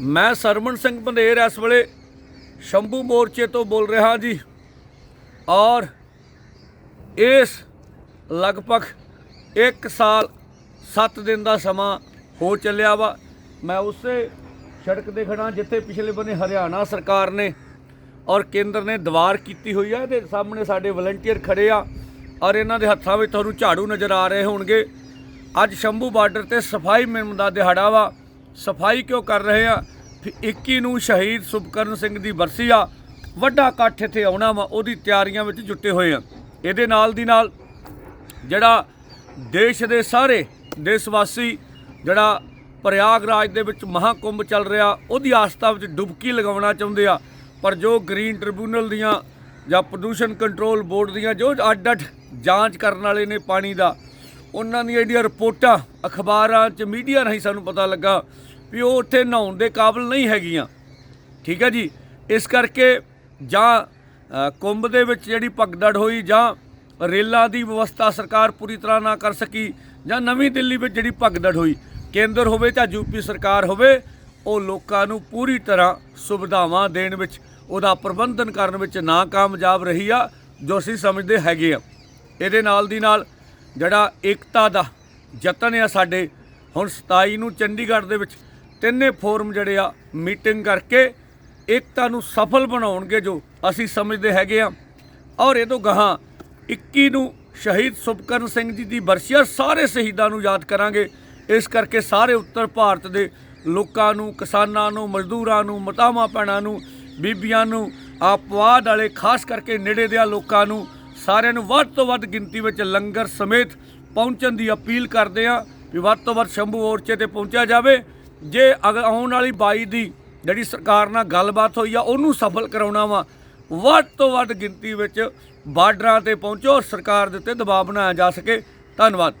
ਮੈਂ ਸਰਵਣ ਸਿੰਘ ਬੰਦੇਰ ਇਸ ਵੇਲੇ ਸ਼ੰਭੂ ਮੋਰਚੇ ਤੋਂ ਬੋਲ ਰਿਹਾ ਜੀ। ਔਰ ਇਸ ਲਗਭਗ 1 ਸਾਲ 7 ਦਿਨ ਦਾ ਸਮਾਂ ਹੋ ਚੱਲਿਆ ਵਾ। ਮੈਂ ਉਸੇ ਸੜਕ ਤੇ ਖੜਾ ਜਿੱਥੇ ਪਿਛਲੇ ਬੰਨੇ ਹਰਿਆਣਾ ਸਰਕਾਰ ਨੇ ਔਰ ਕੇਂਦਰ ਨੇ ਦੀਵਾਰ ਕੀਤੀ ਹੋਈ ਆ। ਇਹਦੇ ਸਾਹਮਣੇ ਸਾਡੇ ਵਲੰਟੀਅਰ ਖੜੇ ਆ ਔਰ ਇਹਨਾਂ ਦੇ ਹੱਥਾਂ ਵਿੱਚ ਤੁਹਾਨੂੰ ਝਾੜੂ ਨਜ਼ਰ ਆ ਰਹੇ ਹੋਣਗੇ। ਅੱਜ ਸ਼ੰਭੂ ਬਾਰਡਰ ਤੇ ਸਫ਼ਾਈ ਮੁਹਿੰਮ ਦਾ ਦਿਹਾੜਾ ਵਾ। ਸਫ਼ਾਈ ਕਿਉਂ ਕਰ ਰਹੇ ਆ? ਫਿਰ 21 ਨੂੰ ਸ਼ਹੀਦ ਸੁਭਕਰਨ ਸਿੰਘ ਦੀ ਬਰਸੀ ਆ। ਵੱਡਾ ਇਕੱਠ ਇੱਥੇ ਆਉਣਾ ਵਾ, ਉਹਦੀ ਤਿਆਰੀਆਂ ਵਿੱਚ ਜੁਟੇ ਹੋਏ ਆ। ਇਹਦੇ ਨਾਲ ਦੀ ਨਾਲ ਜਿਹੜਾ ਦੇਸ਼ ਦੇ ਸਾਰੇ ਦੇਸ਼ ਵਾਸੀ ਜਿਹੜਾ ਪ੍ਰਯਾਗਰਾਜ ਦੇ ਵਿੱਚ ਮਹਾਕੁੰਭ ਚੱਲ ਰਿਹਾ, ਉਹਦੀ ਆਸਥਾ ਵਿੱਚ ਡੁਬਕੀ ਲਗਾਉਣਾ ਚਾਹੁੰਦੇ ਆ। ਪਰ ਜੋ ਗ੍ਰੀਨ ਟ੍ਰਿਬਿਊਨਲ ਦੀਆਂ ਜਾਂ ਪ੍ਰਦੂਸ਼ਣ ਕੰਟਰੋਲ ਬੋਰਡ ਦੀਆਂ ਜੋ ਅੱਡ ਅੱਡ ਜਾਂਚ ਕਰਨ ਵਾਲੇ ਨੇ ਪਾਣੀ ਦਾ ਉਹਨਾਂ ਦੀਆਂ ਜਿਹੜੀਆਂ ਰਿਪੋਰਟਾਂ, ਅਖਬਾਰਾਂ 'ਚ ਮੀਡੀਆ ਰਾਹੀਂ ਸਾਨੂੰ ਪਤਾ ਲੱਗਾ ਵੀ ਉਹ ਉੱਥੇ ਨਹਾਉਣ ਦੇ ਕਾਬਿਲ ਨਹੀਂ ਹੈਗੀਆਂ। ਠੀਕ ਹੈ ਜੀ? ਇਸ ਕਰਕੇ ਜਾਂ ਕੁੰਭ ਦੇ ਵਿੱਚ ਜਿਹੜੀ ਭਗਦੜ ਹੋਈ ਜਾਂ ਰੇਲਾਂ ਦੀ ਵਿਵਸਥਾ ਸਰਕਾਰ ਪੂਰੀ ਤਰ੍ਹਾਂ ਨਾ ਕਰ ਸਕੀ ਜਾਂ ਨਵੀਂ ਦਿੱਲੀ ਵਿੱਚ ਜਿਹੜੀ ਭਗਦੜ ਹੋਈ, ਕੇਂਦਰ ਹੋਵੇ ਜਾਂ ਯੂਪੀ ਸਰਕਾਰ ਹੋਵੇ, ਉਹ ਲੋਕਾਂ ਨੂੰ ਪੂਰੀ ਤਰ੍ਹਾਂ ਸੁਵਿਧਾਵਾਂ ਦੇਣ ਵਿੱਚ, ਉਹਦਾ ਪ੍ਰਬੰਧਨ ਕਰਨ ਵਿੱਚ ਨਾਕਾਮਯਾਬ ਰਹੀ ਆ, ਜੋ ਅਸੀਂ ਸਮਝਦੇ ਹੈਗੇ ਆ। ਇਹਦੇ ਨਾਲ ਦੀ ਨਾਲ ਜਿਹੜਾ ਏਕਤਾ ਦਾ ਯਤਨ ਆ ਸਾਡੇ, ਹੁਣ 27 ਨੂੰ ਚੰਡੀਗੜ੍ਹ ਦੇ ਵਿੱਚ ਤਿੰਨੇ ਫੋਰਮ ਜਿਹੜੇ ਆ ਮੀਟਿੰਗ ਕਰਕੇ ਏਕਤਾ ਨੂੰ ਸਫਲ ਬਣਾਉਣਗੇ ਜੋ ਅਸੀਂ ਸਮਝਦੇ ਹੈਗੇ ਆ। ਔਰ ਇਹ ਤੋਂ ਗਾਹਾਂ 21 ਨੂੰ ਸ਼ਹੀਦ ਸੁਭਕਰਨ ਸਿੰਘ ਜੀ ਦੀ ਬਰਸੀਆ ਸਾਰੇ ਸ਼ਹੀਦਾਂ ਨੂੰ ਯਾਦ ਕਰਾਂਗੇ। ਇਸ ਕਰਕੇ ਸਾਰੇ ਉੱਤਰ ਭਾਰਤ ਦੇ ਲੋਕਾਂ ਨੂੰ, ਕਿਸਾਨਾਂ ਨੂੰ, ਮਜ਼ਦੂਰਾਂ ਨੂੰ, ਮਤਾਵਾਂ, ਭੈਣਾਂ ਨੂੰ, ਬੀਬੀਆਂ ਨੂੰ, ਆਪਵਾਦ ਵਾਲੇ, ਖਾਸ ਕਰਕੇ ਨੇੜੇ ਦੇ ਲੋਕਾਂ ਨੂੰ ਸਾਰਿਆਂ ਨੂੰ ਵੱਧ ਤੋਂ ਵੱਧ ਗਿਣਤੀ ਵਿੱਚ ਲੰਗਰ ਸਮੇਤ ਪਹੁੰਚਣ ਦੀ ਅਪੀਲ ਕਰਦੇ ਆ ਵੀ ਵੱਧ ਤੋਂ ਵੱਧ ਸ਼ੰਭੂ ਮੋਰਚੇ ਤੇ ਪਹੁੰਚਿਆ ਜਾਵੇ। ਜੇ ਅਗਰ ਆਉਣ ਵਾਲੀ 22 ਦੀ ਜਿਹੜੀ ਸਰਕਾਰ ਨਾਲ ਗੱਲਬਾਤ ਹੋਈ ਆ, ਉਹਨੂੰ ਸਫਲ ਕਰਾਉਣਾ ਵਾ, ਵੱਧ ਤੋਂ ਵੱਧ ਗਿਣਤੀ ਵਿੱਚ ਬਾਰਡਰਾਂ ਤੇ ਪਹੁੰਚੋ ਔਰ ਸਰਕਾਰ ਦੇ ਉੱਤੇ ਦਬਾਅ ਬਣਾਇਆ ਜਾ ਸਕੇ। ਧੰਨਵਾਦ।